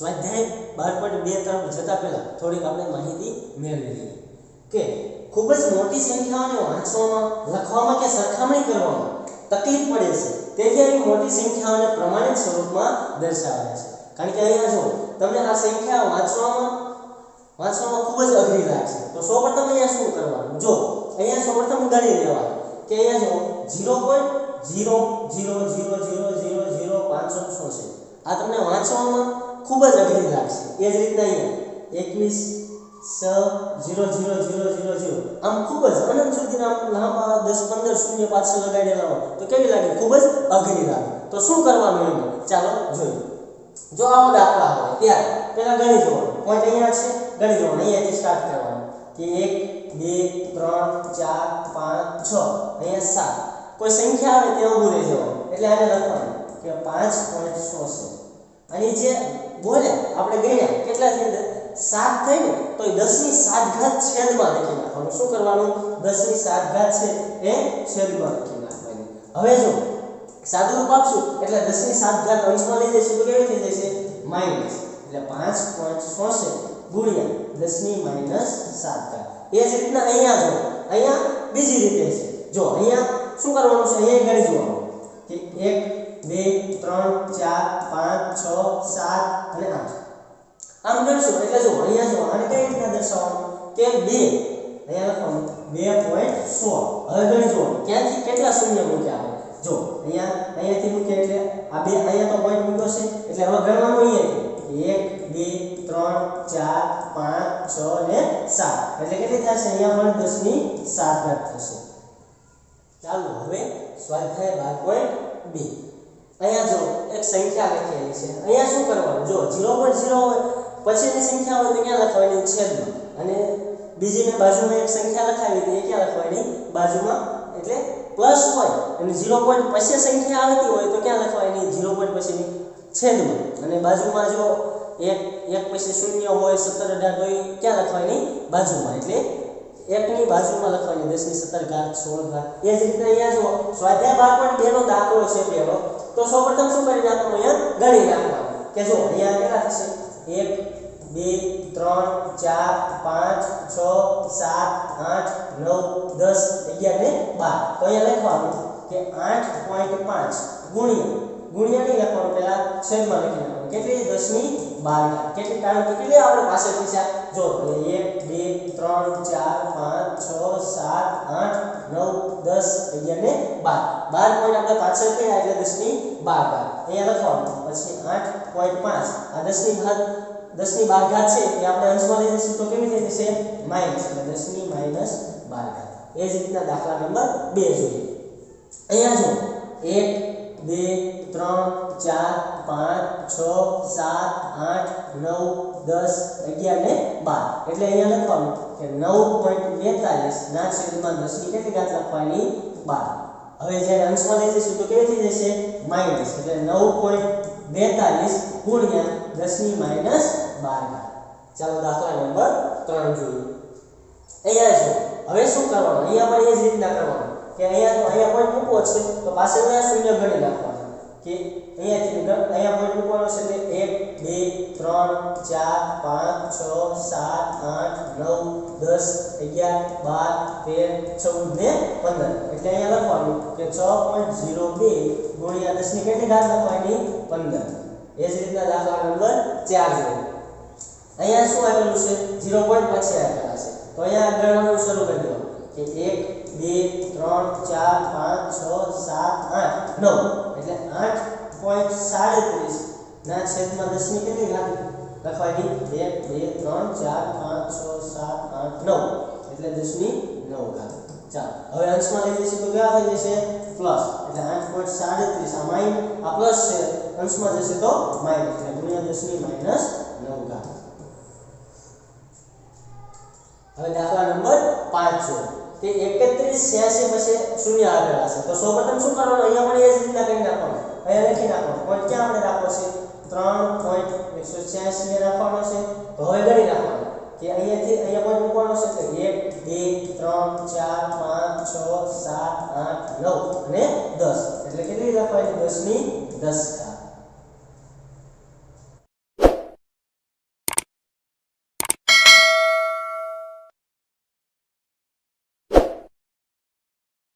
સ્વાધ્યાય બાર પોઈન્ટ બે ત્રણ જતા પહેલાં થોડીક આપણે માહિતી મેળવી લઈએ કે ખૂબ જ મોટી સંખ્યાઓને વાંચવામાં લખવામાં કે સરખામણી કરવામાં તકલીફ પડે છે તેથી અહીં મોટી સંખ્યાઓને પ્રમાણિત સ્વરૂપમાં દર્શાવે છે કારણ કે અહીંયા જો તમને આ સંખ્યા વાંચવામાં વાંચવામાં ખૂબ જ અઘરી લાગશે તો સૌપ્રથમ અહીંયા શું કરવાનું જો અહીંયા સૌપ્રથમ ગણી લેવાનું કે અહીંયા જો zero point zero zero zero zero zero zero પાંચસો છે આ તમને વાંચવામાં ખૂબ જ અઘરી લાગશે એ જ રીતના અહીંયા એકવીસ છ zero zero zero zero zero આમ ખૂબ જ અનંત સુધીના લાંબા દસ પંદર શૂન્ય પાછળ લગાડેલા હોય તો કેવી લાગે ખૂબ જ અઘરી લાગે તો શું કરવાનું એમ ચાલો જોઈએ જો આવો દાખલા હોય ત્યારે પહેલાં ગણી જોવાનું પોઈન્ટ અહીંયા છે ગણી જોવાનું અહીંયાથી સ્ટાર્ટ કરવાનું કે એક બે ત્રણ ચાર પાંચ છ અહીંયા સાત કોઈ સંખ્યા આવે તે ઊભું રહી જવાનું એટલે આને લખવાનું કે પાંચ પોઈન્ટ સો છે અને જે બોલ્યા આપણે ગયા કેટલા થઈ અંદર સાત થઈ ને તો એ દસની સાત ઘાત છેદમાં લખી નાખવાનું શું કરવાનું દસની સાત ઘાત છે એ છેદમાં લખી નાખવાની હવે જો સાદુરૂપ આપશું એટલે દસની સાત ઘાત અંશમાં લઈ જશે તો કેવી થઈ જશે માઇનસ એટલે પાંચ પોઈન્ટ સોસે ગુણ્યા દસની માઇનસ સાત ઘાત એ જ રીતના અહીંયા જો અહીંયા બીજી રીતે છે જો અહીંયા શું કરવાનું છે અહીંયા ઘડી જોવાનું કે એક બે 3 4 5 6 7 8 9 અગણશું એટલે જો અહીંયા સો અહીંયા કેટના દર્શાવો કે બે અહીંયા લખો 2.16 હવે ગણજો કેટલા શૂન્ય મુકાવો જો અહીંયા અહીંયાથી મુકે એટલે આ બે અહીંયા તો પોઈન્ટ મુક્યો છે એટલે હવે ગણવાનું અહીંયા 1 2 3 4 5 6 અને 7 એટલે કે કેટ થાય છે અહીંયા માં 10 ની 7 ભાગ થશે ચાલો હવે સ્વાધ્યાય ભાગ 2 અહીંયા જો એક સંખ્યા લખેલી છે અહીંયા શું કરવાનું જો 0.0 હોય પછીની સંખ્યા હોય તો ક્યાં લખવાની છેદમાં અને બીજી મેં બાજુમાં એક સંખ્યા લખાવી હતી એ ક્યાં લખવાની બાજુમાં એટલે પ્લસ હોય અને 0. પોઈન્ટ પછી સંખ્યા આવતી હોય તો ક્યાં લખવાની 0. પોઈન્ટ પછીની છેદમાં અને બાજુમાં જો એક એક પછી શૂન્ય હોય સત્તર અઢાર તો એ ક્યાં લખવાની બાજુમાં એટલે एक नहीं भाषण में लिखा है देश की सरकार छोड़ दा ये जितना यहाँ जो स्वाध्याय भाग पर पहलों दाखो ऐसे पहलों तो सौ प्रथम सौ पर जाता हूँ यहाँ गड़ी जाता हूँ क्या जो यहाँ क्या रहता है एक बी त्रण चार पांच छ सात आठ नौ दस ग्यारह बार तो यह लिखवा दूँ कि आठ पॉइंट पांच गुणिया गुनिया ने अपन पहला छेद में लिख लिया कितने 10 में 12 कितने काल कितने आवड़े पास से देखा जो 1 2 3 4 5 6 7 8 9 10 भैया ने 12 12 पॉइंट अपना पास से आया એટલે 10 में 12 बार ये वाला फॉर्म પછી 8.5 આ દશમી બાદ દશમી ભાગા છે કે આપણે અંશ વાળી જે સુ તો કેવી રીતે થશે માઈનસ એટલે દશમી માઈનસ 12 ગા એ જ રીતે આ દાખલા નંબર 2 જો અહીંયા જો 1 બે ત્રણ ચાર પાંચ છ સાત આઠ નવ દસ અગિયાર ને બાર એટલે અહીંયા લખવાનું કે નવ પોઈન્ટ બેતાલીસ ના છેદમાં દસની કેટલી ઘાત લખવાની બાર હવે જ્યારે અંશમાં લઈ જઈશું તો કેવી થઈ જશે માઇનસ એટલે નવ પોઈન્ટ બેતાલીસ ગુણ્યા દસની માઇનસ બાર ઘાત ચાલો દાખલા નંબર ત્રણ જોયું અહીંયા શું હવે શું કરવાનું અહીંયા પણ એ જ રીતના કરવાનું કે અહિયાં તો અહિયાં પોઈન્ટ 2 કોણ છે તો પાછળના સીરીયલ નંબર લખવાના કે h ઉપર અહિયાં પોઈન્ટ 2 કોણ છે કે 1 2 3 4 5 6 7 8 9 10 11 12 13 14 ને 15 એટલે અહિયાં લખવાનું કે 6.02 * 10 ની કેટલી घात તો આની 15 એ જ રીતે લખવાનું અંદર 4 0 અહિયાં શું આવેલું છે 0.5 છે આટલા છે તો અહિયાં આગળવાનું શરૂ કરી દો કે એક 1 3 4 5 6 7 8 9 એટલે 8.75 ના સેમમાં દશમી કે કેટલી લાગે લખવાઈ દી 1 2 3 4 5 6 7 8 9 એટલે દશમી 9 ગાતો ચાલો હવે અંશમાં લઈ જશે તો શું થાય જશે પ્લસ એટલે 8.37 આમાં આપણો છે અંશમાં જશે તો માઇનસ અને ગુણ્યા દશમી માઈનસ 9 ગા હવે આગળનો નંબર 500 કે 31.86 પછી શૂન્ય આવશે તો સો ボタン શું કરવાનું અહીંયા પણ એ જ રીતના કરી નાખવાનું અહીંયા લખી નાખો પછી આપણે લખો છે 3.86 લખવાનો છે તો હવે કરી નાખો કે અહીંયાથી અહીંયા પોઈન્ટ મૂકવાનો છે કે 1 2 3 4 5 6 7 8 9 અને 10 એટલે કે કેટલી લખાય 10 ની 10